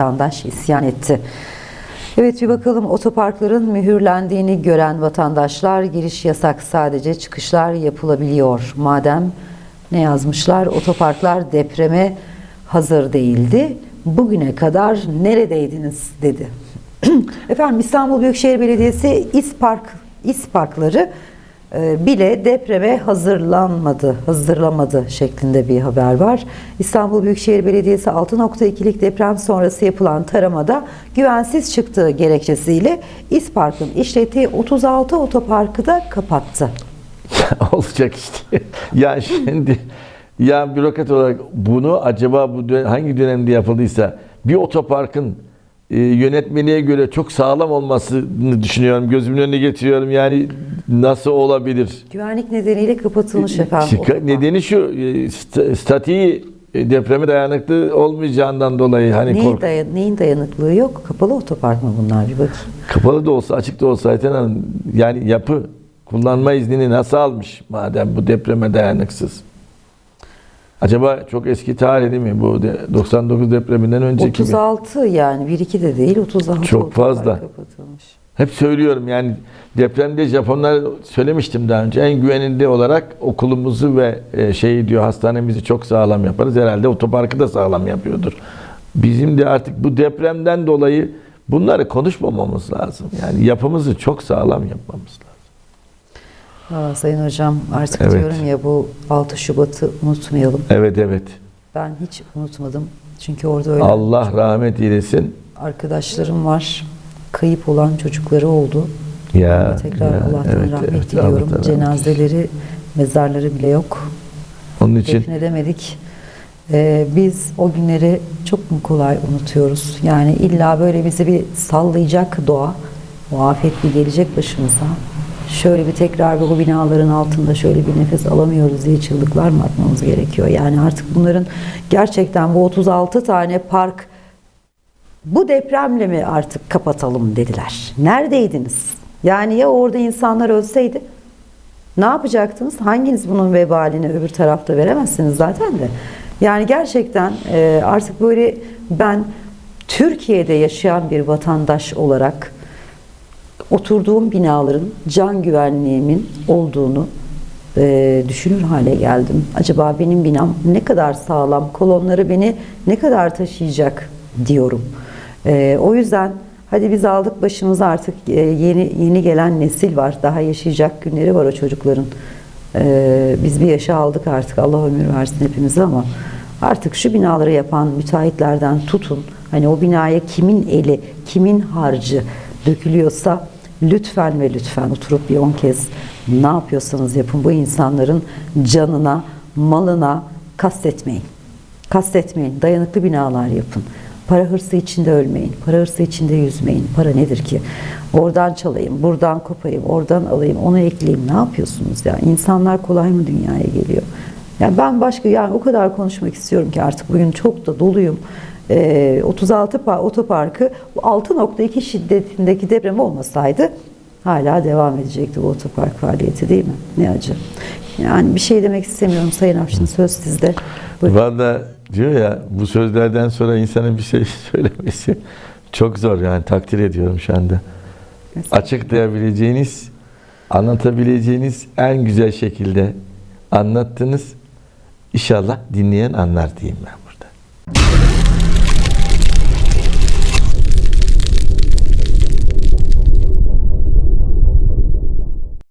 vatandaş isyan etti. Evet bir bakalım otoparkların mühürlendiğini gören vatandaşlar giriş yasak sadece çıkışlar yapılabiliyor. Madem ne yazmışlar otoparklar depreme hazır değildi. Bugüne kadar neredeydiniz dedi. Efendim İstanbul Büyükşehir Belediyesi İspark İsparkları bile depreme hazırlanmadı, hazırlamadı şeklinde bir haber var. İstanbul Büyükşehir Belediyesi 6.2'lik deprem sonrası yapılan taramada güvensiz çıktığı gerekçesiyle İspark'ın işlettiği 36 otoparkı da kapattı. Olacak işte. ya şimdi ya bürokrat olarak bunu acaba bu dön- hangi dönemde yapıldıysa bir otoparkın yönetmeliğe göre çok sağlam olmasını düşünüyorum. Gözümün önüne getiriyorum. Yani nasıl olabilir? Güvenlik nedeniyle kapatılmış efendim. Şika- otopark. nedeni şu, e, sta- statiği depreme dayanıklı olmayacağından dolayı hani Neyin, kork- dayan- neyin dayanıklığı yok? Kapalı otopark mı bunlar bir bakayım. kapalı da olsa açık da olsa Ayten Hanım yani yapı kullanma iznini nasıl almış madem bu depreme dayanıksız? Acaba çok eski tarihli mi bu de- 99 depreminden önceki mi? 36 yani 1-2 de değil 36 Çok fazla. kapatılmış. Hep söylüyorum yani depremde Japonlar söylemiştim daha önce en güvenilir olarak okulumuzu ve e, şeyi diyor hastanemizi çok sağlam yaparız. Herhalde otoparkı da sağlam yapıyordur. Bizim de artık bu depremden dolayı bunları konuşmamamız lazım. Yani yapımızı çok sağlam yapmamız lazım. Valla Sayın Hocam artık Evet. diyorum ya bu 6 Şubat'ı unutmayalım. Evet evet. Ben hiç unutmadım. Çünkü orada öyle Allah rahmet eylesin. arkadaşlarım var. Kayıp olan çocukları oldu. Ya, Ona tekrar ya, Allah'tan evet, rahmet evet, diliyorum. Rahmet. Cenazeleri, mezarları bile yok. Onun için Defnedemedik. Ee, biz o günleri çok mu kolay unutuyoruz? Yani illa böyle bizi bir sallayacak doğa, o afet bir gelecek başımıza. Şöyle bir tekrar bu binaların altında şöyle bir nefes alamıyoruz diye çığlıklar mı atmamız gerekiyor? Yani artık bunların gerçekten bu 36 tane park bu depremle mi artık kapatalım dediler. Neredeydiniz? Yani ya orada insanlar ölseydi ne yapacaktınız? Hanginiz bunun vebalini öbür tarafta veremezsiniz zaten de. Yani gerçekten e, artık böyle ben Türkiye'de yaşayan bir vatandaş olarak oturduğum binaların can güvenliğimin olduğunu e, düşünür hale geldim. Acaba benim binam ne kadar sağlam, kolonları beni ne kadar taşıyacak diyorum. E, o yüzden hadi biz aldık başımıza artık e, yeni yeni gelen nesil var. Daha yaşayacak günleri var o çocukların. E, biz bir yaşa aldık artık. Allah ömür versin hepimize ama artık şu binaları yapan müteahhitlerden tutun. Hani o binaya kimin eli, kimin harcı dökülüyorsa lütfen ve lütfen oturup bir on kez ne yapıyorsanız yapın bu insanların canına, malına kastetmeyin. Kastetmeyin. Dayanıklı binalar yapın. Para hırsı içinde ölmeyin. Para hırsı içinde yüzmeyin. Para nedir ki? Oradan çalayım, buradan kopayım, oradan alayım, onu ekleyeyim. Ne yapıyorsunuz ya? İnsanlar kolay mı dünyaya geliyor? Yani ben başka yani o kadar konuşmak istiyorum ki artık bugün çok da doluyum. Ee, 36 pa- otoparkı bu 6.2 şiddetindeki deprem olmasaydı hala devam edecekti bu otopark faaliyeti değil mi? Ne acı. Yani bir şey demek istemiyorum Sayın Afşin söz sizde. Buyurun. Valla diyor ya bu sözlerden sonra insanın bir şey söylemesi çok zor yani takdir ediyorum şu anda. Açıklayabileceğiniz, anlatabileceğiniz en güzel şekilde anlattınız. İnşallah dinleyen anlar diyeyim ben.